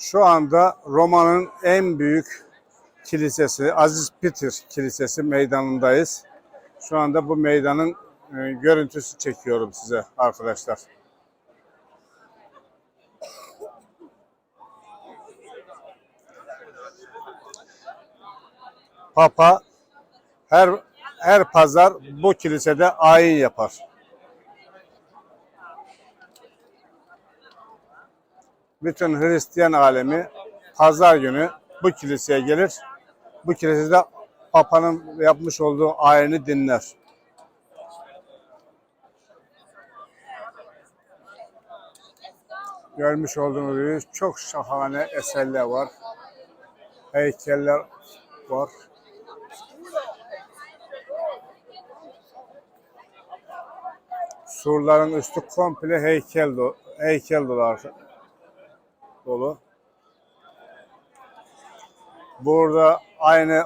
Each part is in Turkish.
Şu anda Roma'nın en büyük kilisesi, Aziz Peter Kilisesi meydanındayız. Şu anda bu meydanın e, görüntüsü çekiyorum size arkadaşlar. Papa her her pazar bu kilisede ayin yapar. Bütün Hristiyan alemi pazar günü bu kiliseye gelir. Bu kilisede Papa'nın yapmış olduğu ayini dinler. Görmüş olduğunuz gibi çok şahane eserler var. Heykeller var. Surların üstü komple heykel heykel dolu. Dolu. Burada aynı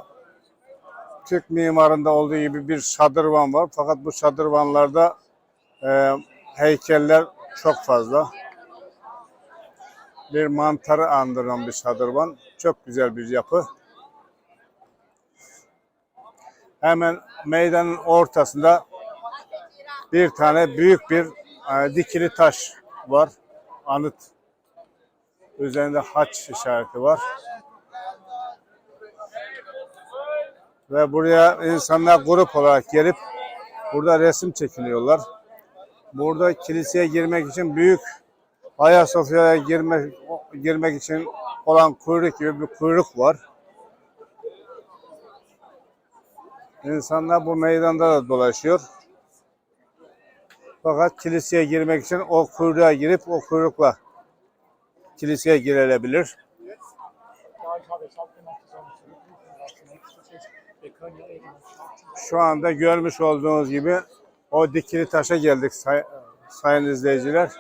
Türk mimarında olduğu gibi bir şadırvan var. Fakat bu şadırvanlarda e, heykeller çok fazla. Bir mantarı andıran bir şadırvan. Çok güzel bir yapı. Hemen meydanın ortasında bir tane büyük bir e, dikili taş var. Anıt. Üzerinde haç işareti var. Ve buraya insanlar grup olarak gelip burada resim çekiniyorlar. Burada kiliseye girmek için büyük Ayasofya'ya girmek girmek için olan kuyruk gibi bir kuyruk var. İnsanlar bu meydanda da dolaşıyor. Fakat kiliseye girmek için o kuyruğa girip o kuyrukla kiliseye girilebilir. Şu anda görmüş olduğunuz gibi o dikili taşa geldik say- sayın izleyiciler.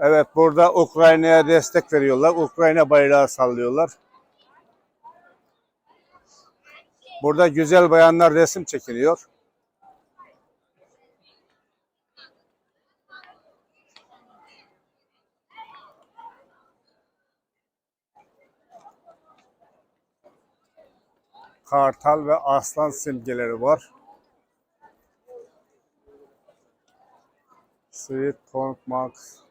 Evet burada Ukrayna'ya destek veriyorlar. Ukrayna bayrağı sallıyorlar. Burada güzel bayanlar resim çekiliyor. Kartal ve aslan simgeleri var. Sweet Corn Max.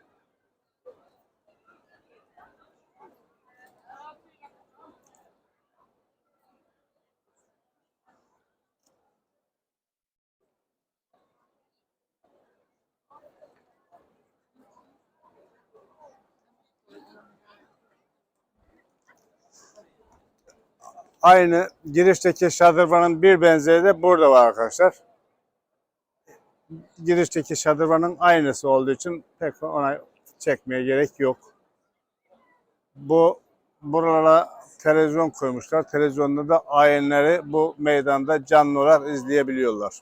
Aynı girişteki şadırvanın bir benzeri de burada var arkadaşlar. Girişteki şadırvanın aynısı olduğu için pek ona çekmeye gerek yok. Bu buralara televizyon koymuşlar. Televizyonda da ayinleri bu meydanda canlı olarak izleyebiliyorlar.